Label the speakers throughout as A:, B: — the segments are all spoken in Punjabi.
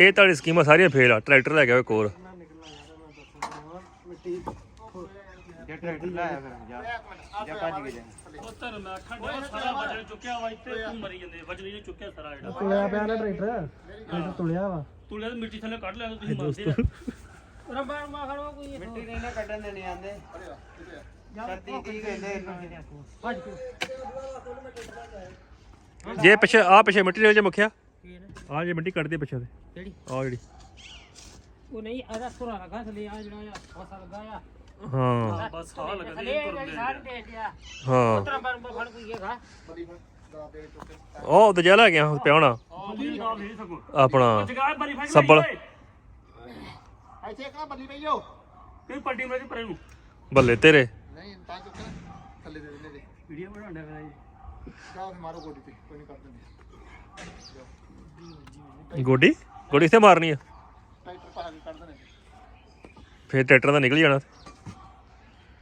A: ਇਹ ਤੁਹਾਡੀ ਸਕੀਮਾਂ ਸਾਰੀਆਂ ਫੇਲ ਆ ਟਰੈਕਟਰ ਲੈ ਗਿਆ ਹੋਰ
B: ਜੇ ਟਰੈਕਟਰ ਲਾਇਆ ਫਿਰ ਜਾ ਜਾ ਭੱਜ ਕੇ ਜਾ
C: ਉਹ ਤਰ ਮੈਂ ਆਖਾਂ ਡਿਆ ਸਾਰਾ ਵਜਨ ਚੁੱਕਿਆ ਵਾ ਇੱਥੇ ਤੂੰ ਮਰੀ ਜਾਂਦੇ ਵਜਨ ਇਹਨੇ ਚੁੱਕਿਆ ਸਾਰਾ ਜਿਹੜਾ
D: ਤੁਲਿਆ ਪਿਆ ਨਾ ਟਰੈਕਟਰ ਟਰੈਕਟਰ ਤੁਲਿਆ ਵਾ
C: ਤੂੰ ਲੈ ਮਿੱਟੀ ਥੱਲੇ ਕੱਢ ਲਿਆ ਤੁਸੀਂ ਮਰਦੇ ਆ
D: ਰੰਬਾ ਰੰਬਾ ਖੜੋ ਕੋਈ
B: ਮਿੱਟੀ ਨਹੀਂ ਨਾ ਕੱਢਣ ਦੇਣੀ ਆਂਦੇ ਸਰਦੀ ਕੀ ਕਹਿੰਦੇ ਇਹਨੂੰ
D: ਭੱਜ ਕੇ
A: ਜੇ ਪਿੱਛੇ ਆ ਪਿੱਛੇ ਮਿੱਟੀ ਨਾਲ ਜੇ ਮੁਖਿਆ। ਆ ਜੇ ਮਿੱਟੀ ਕੱਢਦੀ ਪਿੱਛੇ ਤੇ।
D: ਕਿਹੜੀ?
A: ਆ ਜਿਹੜੀ।
D: ਉਹ ਨਹੀਂ ਇਹਦਾ ਸੁਰਾ ਲਗਾ ਥਲੇ ਆ ਜਿਹੜਾ ਆ ਫਸਾ ਲਗਾ ਆ।
A: ਹਾਂ।
C: ਬਸ ਸਾਹ ਲੱਗਦੇ
D: ਥਲੇ ਜਿਹੜੀ ਸਾੜ ਦੇ
A: ਹਾਂ।
D: ਰੰਬਾ ਰੰਬਾ ਫੜ ਕੋਈ ਹੈਗਾ?
A: ਉਹ ਦਜਾ ਲੈ ਗਿਆ
C: ਆ ਸਕੋ
A: ਆਪਣਾ
C: ਬਰੀ
A: ਸੱਬਲ।
B: ਇੱਥੇ ਕਾ ਬੱਲੀ ਪਈਓ
C: ਕੋਈ ਪਲਟੀ ਮੇਰੇ ਪਰੇ ਨੂੰ।
A: ਬੱਲੇ ਤੇਰੇ।
B: ਨਹੀਂ ਤਾਂ ਚੁੱਕ ਥੱਲੇ ਦੇ ਦਿੰਦੇ ਦੇ
C: ਵੀਡੀਓ ਬਣਾਉਂਦਾ ਫਿਰ ਜੀ।
B: ਜਾ ਮਾਰੋ ਗੋਡੀ ਤੇ ਕੋਈ ਨਹੀਂ ਕਰ ਦਿੰਦੇ।
A: ਗੋਡੀ? ਗੋਡੀ ਕਿੱਥੇ ਮਾਰਨੀ ਆ।
B: ਟਰੈਕਟਰ ਪਾ ਕੇ ਕੱਢ ਦੇਣੇ
A: ਫੇਰ ਟਰੈਕਟਰ ਦਾ ਨਿਕਲ ਜਾਣਾ।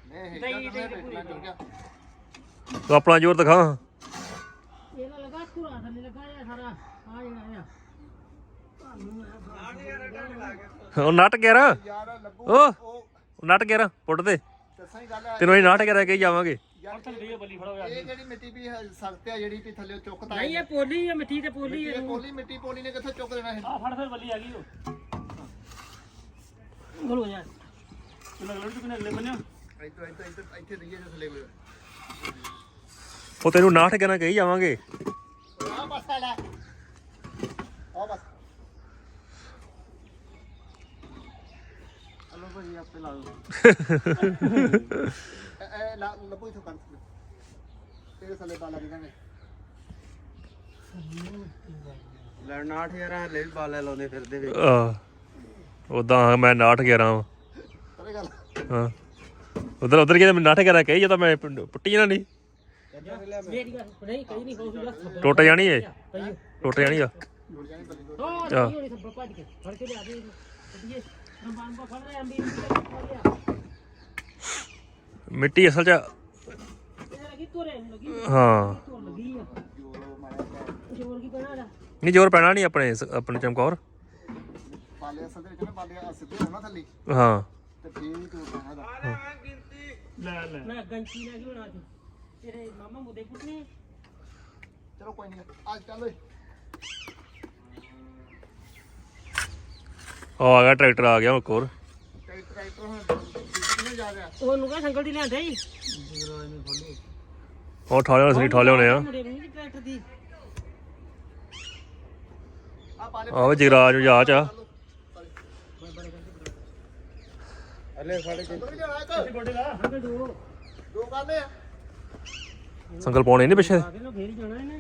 B: ਨਹੀਂ ਨਹੀਂ
A: ਤੂੰ ਆਪਣਾ ਜ਼ੋਰ ਦਿਖਾ।
D: ਇਹਦਾ ਲਗਾ ਸੁਰਾ ਥਲੇ ਲਗਾ ਆ ਸਾਰਾ ਆ ਜਿਹੜਾ ਆ
A: ਉਹ ਨਟ ਗਿਆ ਉਹ ਨਟ ਗਿਆ ਪੁੱਟ ਦੇ। ਤੈਨੂੰ ਅਸੀਂ ਨਟ ਗਿਆ ਕਹੀ ਜਾਵਾਂਗੇ।
B: ਯਾਰ
C: ਚੱਲ ਗਈ ਬੱਲੀ ਫੜੋ ਯਾਰ।
B: ਇਹ ਜਿਹੜੀ ਮਿੱਟੀ ਵੀ ਸਖਤ ਆ ਜਿਹੜੀ ਵੀ ਥੱਲੇ ਚੁੱਕਦਾ
D: ਨਹੀਂ ਇਹ ਪੋਲੀ ਆ ਮਿੱਟੀ ਤੇ ਪੋਲੀ
B: ਇਹ ਪੋਲੀ ਮਿੱਟੀ ਪੋਲੀ ਨੇ ਕਿੱਥੇ ਚੁੱਕ ਦੇਣਾ ਇਹ?
C: ਆ ਫੜ ਫਿਰ ਬੱਲੀ ਆ ਗਈ ਉਹ।
D: ਬੋਲੋ ਯਾਰ।
C: ਕਿੰਨਾ ਲੜ ਤੂੰ ਕਿੰਨੇ ਲੈ ਬੰਨਿਆ
B: ਇੱਥੇ ਇੱਥੇ ਇੱਥੇ ਇੱਥੇ ਦਈਏ ਜੇ ਥੱਲੇ ਕੋਈ।
A: ਉਹ ਤੈਨੂੰ ਨਾਠ ਕਹਿਣਾ ਕਹੀ ਜਾਵਾਂਗੇ।
B: ਆ ਬਸ ਆ ਲੈ। ਆ ਬਸ।
C: ਹਲੋ ਭਾਈ ਆਪੇ ਲਾ ਦੋ
B: ਲਾ- ਲੱਭੂ ਇਥੋਂ ਕੱਢ ਤੇਰੇ ਥੱਲੇ ਬਾਲਾ ਦੀ ਕਹਿੰਦੇ ਲੜਨਾ 8000 ਹਲੇ ਵੀ ਬਾਲੇ ਲਾਉਂਦੇ ਫਿਰਦੇ ਵੇ
A: ਆ ਉਦਾਂ ਮੈਂ ਨਾਠ ਗਿਆ ਰਾਂ
B: ਕਰੇ ਗੱਲ
A: ਹਾਂ ਉਧਰ ਉਧਰ ਕਿਤੇ ਮੈਂ ਨਾਠ ਗਿਆ ਕਹੀ ਜਦੋਂ ਮੈਂ ਪੁੱਟੀ ਜਾਣਾ ਨਹੀਂ
D: ਮੇਰੀ ਗੱਲ ਨਹੀਂ ਕਈ ਨਹੀਂ ਹੋ ਗਿਆ
A: ਟੁੱਟ ਜਾਣੀ ਏ ਟੁੱਟ ਜਾਣੀ ਆ
D: ਉਹ ਨਹੀਂ ਹੋਣੀ ਸਭ ਭੱਜ ਕੇ ਫੜ ਕੇ ਲਿਆ ਦੇ ਅੰਬੀ ਅੰਬੀ
A: ਮਿੱਟੀ ਅਸਲ ਚ ਹਾਂ।
D: ਜੋਰ
A: ਨਹੀਂ, ਜ਼ੋਰ ਪੈਣਾ ਨਹੀਂ ਆਪਣੇ ਆਪਣੇ ਚਮਕੌਰ।
B: ਬਾਲੇ ਅਸਲ ਦੇ ਵਿੱਚ ਨਾ ਬਾਲੇ ਸਿੱਧੇ ਹੋਣਾ ਥੱਲੇ
A: ਹਾਂ।
B: ਤੇ ਫੇਰ ਹੀ ਤੂੰ ਕਹਿਣਾ ਦਾ
C: ਲੈ ਲੈ
D: ਮੈਂ ਗੰਚੀ ਲੈ ਕੇ ਬਣਾ ਦੀ ਤੇਰੇ ਮਾਮਾ ਮੁੰਡੇ ਕੁੱਟਨੇ
B: ਚਲੋ ਕੋਈ ਨਹੀਂ ਅੱਜ ਚੱਲ ਓਏ
A: ਆ ਗਿਆ, ਟਰੈਕਟਰ ਆ ਗਿਆ ਇੱਕ ਹੋਰ
B: ਟਰੈਕਟਰ ਹੁਣ ਕਿੱਥੇ ਜਾ ਰਿਹਾ।
D: ਉਹਨੂੰ ਕਹ ਸੰਗਲ ਦੀ ਲਿਆਂਦੇ ਹੀ
A: ਉਹ ਠਾਲੇ ਹੋਣੇ ਸੀ ਠਾਲੇ ਹੋਣੇ ਆ।
D: ਮੁੰਡੇ ਨੂੰ ਨਹੀਂ ਟਰੈਕਟਰ ਦੀ।
B: ਆ ਬਾਲੇ
A: ਆਹ ਜਗਰਾਜ ਨੂੰ ਜਾ ਚਾ
B: ਹਲੇ ਸਾਡੇ ਕੋਲ ਲਿਆਣਾ ਇੱਕ।
C: ਗੋਡੇ ਲਾ
D: ਸੰਗਲ ਦੋ।
B: ਦੋ ਕਾਲੇ ਆ।
A: ਸੰਗਲ ਪਾਉਣੇ ਨਹੀਂ ਪਿੱਛੇ।
D: ਆ ਕੇ ਨਾ ਫੇਰ ਹੀ ਜਾਣਾ ਇਹਨੇ।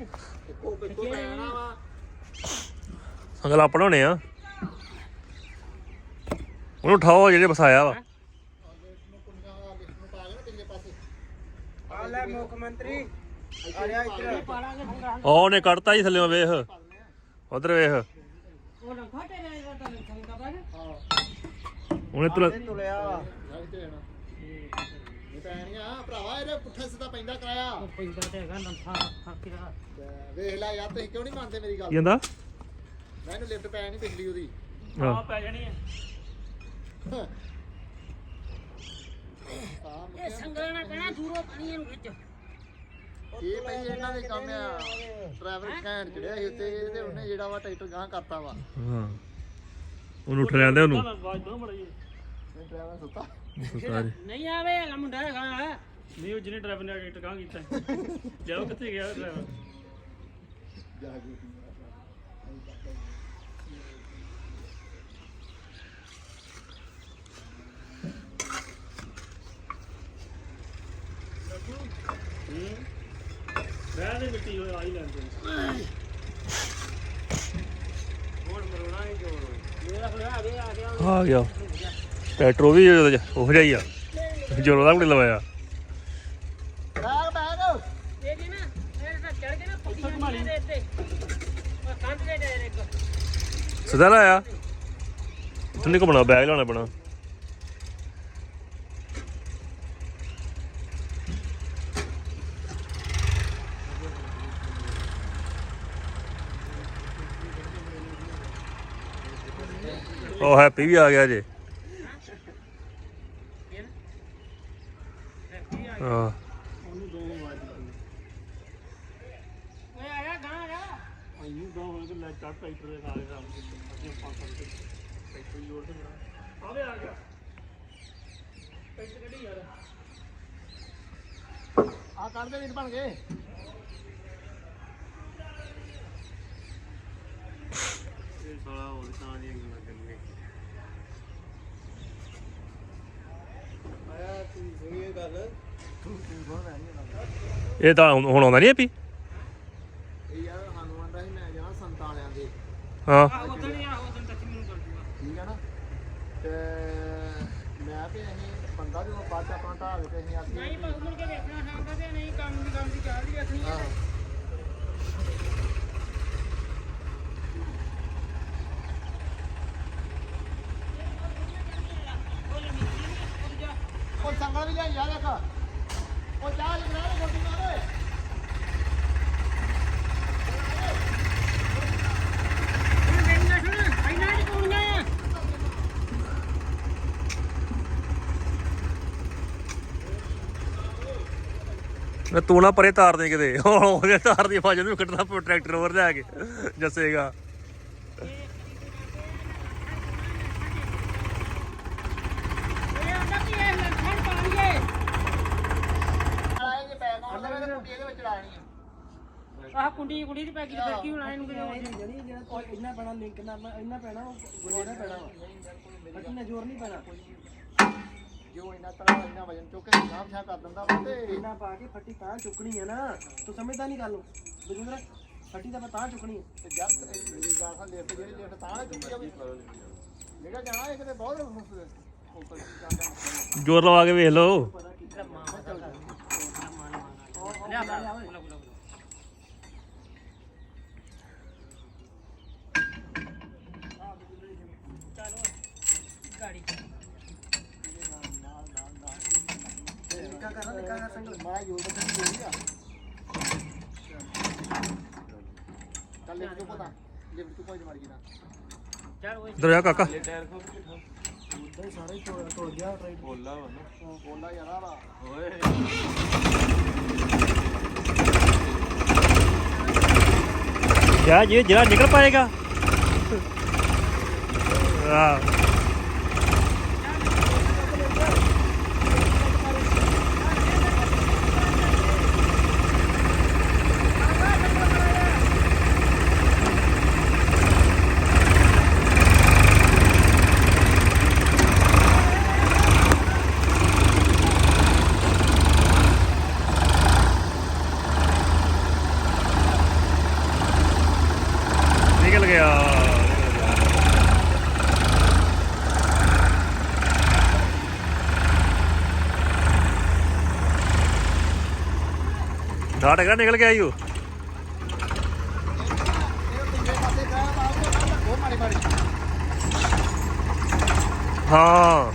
B: ਇੱਕੋ ਇੱਕੋ ਪੈਣਾ ਵਾ।
A: ਸੰਗਲ ਆਪਣੇ ਹੋਣੇ ਆ। ਉਹਨੂੰ ਉਠਾਓ ਜਿਹੜੇ ਵਸਾਇਆ ਵਾ।
B: ਆ ਲੈ ਮੁੱਖ ਮੰਤਰੀ। ਆ ਰਿਹਾ ਇੱਧਰ।
D: ਪਾਲਾਂਗੇ ਸੰਗਲ
A: ਉਹ ਉਹਨੇ ਕੱਢਤਾ ਜੀ ਥੱਲੇ ਵੇਖ। ਉਧਰ ਵੇਖ। ਉਹਨੇ ਤੁਲ
B: ਤੁਲਿਆ। ਵਾ ਪੈਣੀਆਂ ਭਰਾਵਾ ਇਹਦੇ ਪੁੱਠਾ ਸਿੱਧਾ ਪੈਂਦਾ ਕਰਾਇਆ
D: ਪੈਂਦਾ ਤੇ ਹੈਗਾ ਲੰਥਾ ਖਾਕੀ ਦਾ
B: ਵੇਖ ਲੈ ਯਾਰ ਤੁਸੀਂ ਕਿਉਂ ਨਹੀਂ ਮੰਨਦੇ ਮੇਰੀ
A: ਕੀ
B: ਗੱਲ
A: ਕਹਿੰਦਾ?
B: ਮੈਨੂੰ ਲਿਫਟ ਪੈ ਨਹੀਂ ਪਿਛਲੀ ਉਹਦੀ।
C: ਆ ਪੈ ਜਾਣੀ ਹੈ।
D: ਇਹ ਸੰਗਲ ਨਾ ਕਹਿਣਾ ਦੂਰੋਂ ਪਾਣੀ ਇਹਨੂੰ ਖਿੱਚ।
B: ਇਹ ਭਈ ਇਹਨਾਂ ਦੇ ਕੰਮ ਆ। ਡਰਾਈਵਰ ਘੈਂਟ ਚੜਿਆ ਸੀ ਉੱਤੇ ਤੇ ਉਹਨੇ ਜਿਹੜਾ ਵਾ ਟਰੈਕਟਰ ਗਾਂ ਕਰਤਾ ਵਾ।
A: ਹਾਂ। ਉਹਨੂੰ ਉੱਠ ਲੈਂਦੇ ਉਹਨੂੰ।
C: ਜੀ
B: ਡਰਾਈਵਰ ਸੁੱਤਾ।
A: ਸੁੱਤਾ ਜੀ।
D: ਨਹੀਂ ਆਵੇ ਹੈਗਾ ਮੁੰਡਾ ਹੈਗਾ।
C: ਨਹੀਂ ਉਹ ਜਿਹਨੇ ਡਰਾਈਵਰ ਨੇ ਟਿਕਾ ਕੀਤਾ। ਲਿਆਓ ਕਿੱਥੇ ਗਿਆ ਡਰਾਈਵਰ? ਰਹਿ ਦੇ ਮਿੱਟੀ ਹੋਏ ਆਈ ਲੈਂਦੇ ਹੋਰ ਮਰੋਣਾ ਹੀ ਜੋੜ
D: ਮੇਰਾ ਖੜਾ ਆ ਗਿਆ ਆ ਗਿਆ।
A: ਆ ਗਿਆ। ਵੀ ਉਹੋ ਜਿਹਾ ਹੀ ਆ। ਜੋਰ ਉਹਦਾ ਵੀ ਨੀ ਲਵਾਇਆ।
B: Bag bag.
D: ਇਹ ਜੀ ਨਾ ਇਹ ਤਾਂ ਚੜ ਕੇ ਨਾ ਪੱਟੀਆਂ ਨਹੀਂ ਦੇ ਇੱਥੇ ਉਹ ਕੰਧ ਦੇ ਡਾਇਰੈਕਟ
A: ਸਿੱਧਾ ਲਾਇਆ। ਇੱਥੋਂ ਨਹੀਂ ਘੁੰਮਣਾ ਬੈਗ ਲਾਉਣਾ ਪੈਣਾ। ਉਹ ਹੈਪੀ ਵੀ ਆ ਗਿਆ ਜੇ। ਹਾਂ
C: ਆ
B: ਕੱਢ ਦੇ ਵੀਰ ਬਣ ਗਏ
C: ਇਹ ਸਾਲਾ ਹੋਰ ਤਾਂ ਨਹੀਂ ਗੱਲਾਂ
B: ਇਹ ਗੱਲ ਤੂੰ
A: ਇਹ ਹੁਣ ਹੁਣ ਆਉਂਦਾ ਨਹੀਂ ਹੈਪੀ
B: ਇਹ ਯਾਰ ਸਾਨੂੰ ਆਂਦਾ ਸੀ ਮੈਂ ਜਾਣਾ ਸੰਤਾਂ ਵਾਲਿਆਂ ਦੇ।
A: ਹਾਂ।
D: ਆਹ ਉਦੋਂ ਹੀ ਆਹ ਉਦੋਂ ਤੱਕ ਮੈਨੂੰ ਕਰ ਦੂਗਾ
B: ਠੀਕ ਹੈ ਨਾ? ਤੇ ਮੈਂ ਤੇ ਅਸੀਂ ਬੰਦਾ ਜਦੋਂ ਬਾਅਦ ਚ ਆਪਣਾ ਢਾਹ ਕੇ ਤੇ ਅਸੀਂ ਆਖੀ
D: ਨਹੀਂ ਬਸ ਮੁੜ ਕੇ ਵੇਖਣਾ ਸ਼ਾਮ ਤੇ ਨਹੀਂ ਕੰਮ ਦੀ ਕੰਮ ਦੀ ਚਾਲ ਦੀ ਵੇਖਣੀ ਹੈ
B: ਉਹ ਸੰਗਲ ਵੀ ਲਿਆ ਯਾਰ ਇੱਕ ਉਹ ਚਾਹ ਲਿਆ ਨਾ ਗੋਡੀ ਮਾਰੇ
D: ਹੁਣ ਮੇਰੀ ਗੱਲ ਸੁਣ ਇੰਨਾ ਨਹੀਂ ਕੋਣੀਆਂ ਆ
A: ਮੈਂ ਤੂੰ ਨਾ ਪਰੇ ਤਾਰ ਦੇ ਕਿਤੇ। ਹੁਣ ਉਹਦੇ ਤਾਰ ਦੀ ਫਾਜਨ ਨੂੰ ਕੱਢਣਾ ਪਊ ਟਰੈਕਟਰ over ਲੈ ਕੇ ਜੱਸੇਗਾ।
D: ਇਹ ਇਹ ਆਹ ਕੁੰਡੀ ਕੁੰਡੀ ਦੀ ਪੈਕੀ ਫਿਰ ਕੀ ਹੋਣਾ ਇਹਨੂੰ
E: ਜਿਹੜੀ ਜਿਹੜਾ ਇੰਨਾ ਪੈਣਾ ਲਿੰਕ ਨਾਲ ਇੰਨਾ ਪੈਣਾ ਉਹ ਗੁਰੇਰਾ ਪੈਣਾ ਵਾ। ਬਾਕੀ ਨਾ ਜ਼ੋਰ ਨਹੀਂ ਪੈਣਾ।
B: ਜੋ ਵਜਨ ਚੁੱਕ ਕੇ ਨਾਮ ਛਾ ਕਰ ਦਿੰਦਾ ਵਾ ਤੇ
E: ਇੰਨਾ ਪਾ ਕੇ ਫੱਟੀ ਤਾਂ ਚੁੱਕਣੀ ਹੈ ਨਾ। ਤੂੰ ਸਮਝਦਾ ਨਹੀਂ ਗੱਲ ਨੂੰ? ਬਜੂੰਦਰ ਫੱਟੀ ਤਾਂ ਮੈਂ ਤਾਂ ਚੁੱਕਣੀ ਹੈ
B: ਤੇ ਜਦ ਮੇਰੀ ਗੱਲ ਸੁਣ ਲਿਫਟ ਜਿਹੜੀ ਲਿਫਟ ਤਾਂ ਚੁੱਕੀ ਜਾਵੇ। ਜਿਹੜਾ ਜਾਣਾ ਇਹ ਕਿਤੇ ਬਹੁਤ ਉੱਪਰ ਜਾਂਦਾ
A: ਜ਼ੋਰ ਲਵਾ ਕੇ ਵੇਖ ਲਓ।
D: ਲਿਆ ਲਿਆ ਲਿਆ
E: ਕਰਨਾ ਨਿੱਕਾ ਕਰ ਸੰਗਲ
B: ਮਾਰਾ ਯੂਜ਼ ਤੇ ਨਹੀਂ ਆ ਚੱਲ ਲਿਫਟ ਤੋਂ ਪਤਾ ਲਿਫਟ ਤੋਂ ਕੋਈ ਮਾਰ ਗਿਆ
D: ਚੱਲ ਓਏ
A: ਇਧਰ ਆ ਕਾਕਾ।
E: ਉਦਾਂ ਹੀ ਸਾਰੇ ਤੋੜ ਤੋੜ ਗਿਆ ਟਰਾਈਡ
B: ਬੋਲਾ ਯਾਰ ਆ
A: ਯਾ ਜੇ, ਜਿਹੜਾ ਨਿਕਲ ਪਾਏਗਾ ਆ ਨਿਕਲ ਗਿਆ ਡਾਟ ਹੈਗਾ ਨਿਕਲ ਗਿਆ ਈ ਉਹ। ਹਾਂ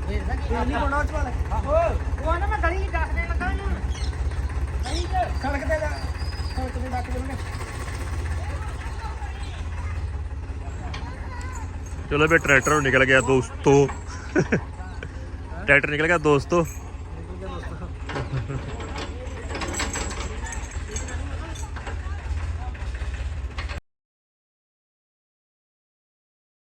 E: ਇਹ ਨਹੀਂ ਬਣਾ ਚ ਵਾਲੇ
D: ਉਹ ਨਾ ਮੈਂ ਗਲੀ ਚ ਦੱਸ ਦੇਣ ਲੱਗਾ ਉਹਨੂੰ ਗਲੀ ਚ
E: ਸੜਕ ਤੇ ਜਾ ਸੜਕ ਤੇ ਡੱਕ ਦੇ
A: ਚਲੋ ਵੀ ਟਰੈਕਟਰ ਨਿਕਲ ਗਿਆ ਦੋਸਤੋ। ਟਰੈਕਟਰ ਨਿਕਲ ਗਿਆ ਦੋਸਤੋ।